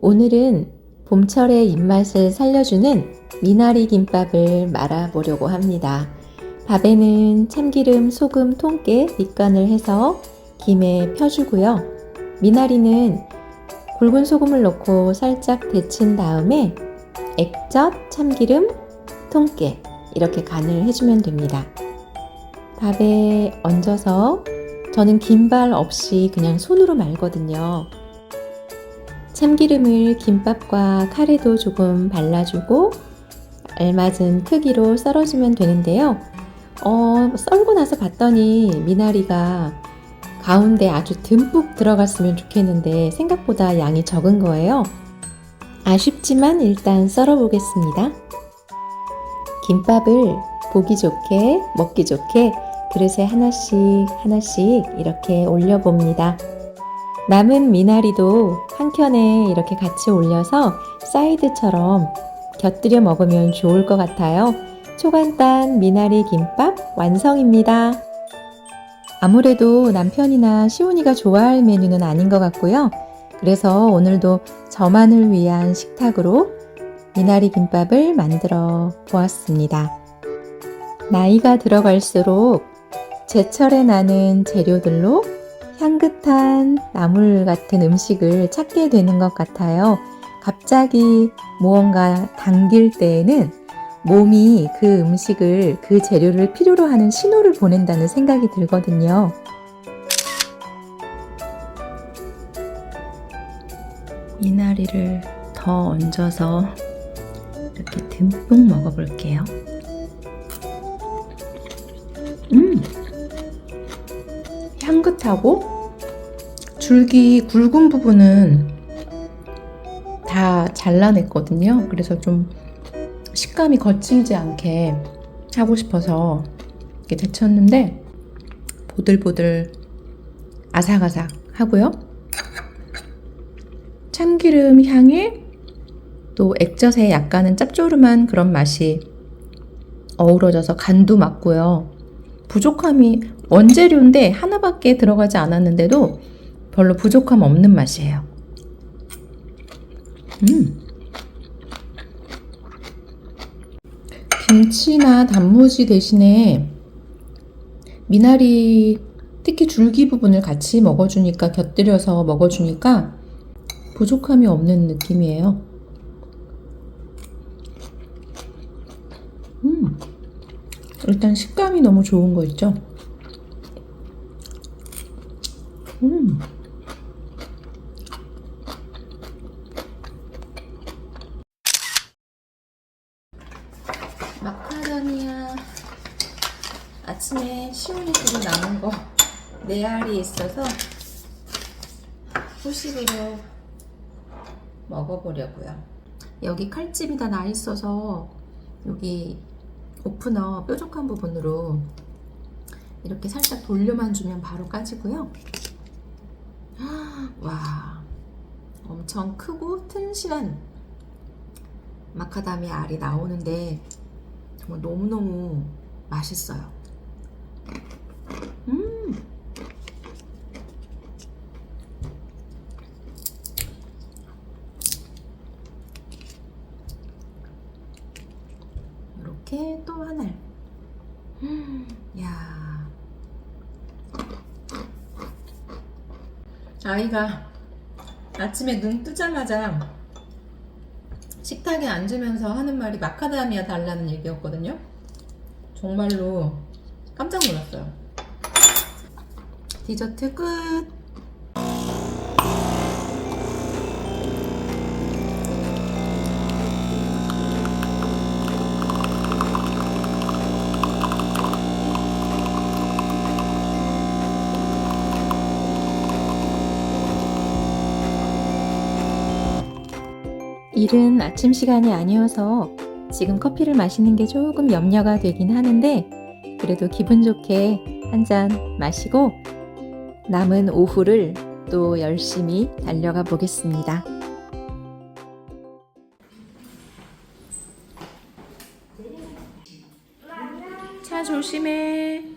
오늘은 봄철의 입맛을 살려주는 미나리 김밥을 말아보려고 합니다. 밥에는 참기름, 소금, 통깨, 밑간을 해서 김에 펴주고요. 미나리는 굵은 소금을 넣고 살짝 데친 다음에 액젓, 참기름, 통깨 이렇게 간을 해주면 됩니다. 밥에 얹어서 저는 김발 없이 그냥 손으로 말거든요. 참기름을 김밥과 카레도 조금 발라주고 알맞은 크기로 썰어주면 되는데요. 어, 썰고 나서 봤더니 미나리가 가운데 아주 듬뿍 들어갔으면 좋겠는데 생각보다 양이 적은 거예요. 아쉽지만 일단 썰어 보겠습니다. 김밥을 보기 좋게, 먹기 좋게 그릇에 하나씩 하나씩 이렇게 올려봅니다. 남은 미나리도 한 켠에 이렇게 같이 올려서 사이드처럼 곁들여 먹으면 좋을 것 같아요. 초간단 미나리 김밥 완성입니다. 아무래도 남편이나 시온이가 좋아할 메뉴는 아닌 것 같고요. 그래서 오늘도 저만을 위한 식탁으로 미나리 김밥을 만들어 보았습니다. 나이가 들어갈수록 제철에 나는 재료들로 향긋한 나물 같은 음식을 찾게 되는 것 같아요. 갑자기 무언가 당길 때에는 몸이 그 음식을, 그 재료를 필요로 하는 신호를 보낸다는 생각이 들거든요. 미나리를 더 얹어서 이렇게 듬뿍 먹어볼게요. 향긋하고 줄기 굵은 부분은 다 잘라냈거든요. 그래서 좀 식감이 거칠지 않게 하고 싶어서 이렇게 데쳤는데 보들보들 아삭아삭 하고요. 참기름 향에 또 액젓에 약간은 짭조름한 그런 맛이 어우러져서 간도 맞고요. 부족함이 원재료인데 하나밖에 들어가지 않았는데도 별로 부족함 없는 맛이에요. 음. 김치나 단무지 대신에 미나리 특히 줄기 부분을 같이 먹어주니까 곁들여서 먹어주니까 부족함이 없는 느낌이에요. 음. 일단 식감이 너무 좋은 거 있죠? 음. 마카다미아 아침에 들고 남은 거네 알이 있어서 후식으로 먹어보려고요. 여기 칼집이 다 나 있어서 여기 오프너 뾰족한 부분으로 이렇게 살짝 돌려만 주면 바로 까지고요. 와, 엄청 크고 튼실한 마카다미아 알이 나오는데 정말 너무너무 맛있어요. 음! 이렇게 또 하나. 음, 아이가 아침에 눈 뜨자마자 식탁에 앉으면서 하는 말이 마카다미아 달라는 얘기였거든요. 정말로 깜짝 놀랐어요. 디저트 끝. 일은 아침 시간이 아니어서 지금 커피를 마시는 게 조금 염려가 되긴 하는데 그래도 기분 좋게 한 잔 마시고 남은 오후를 또 열심히 달려가 보겠습니다. 차 조심해.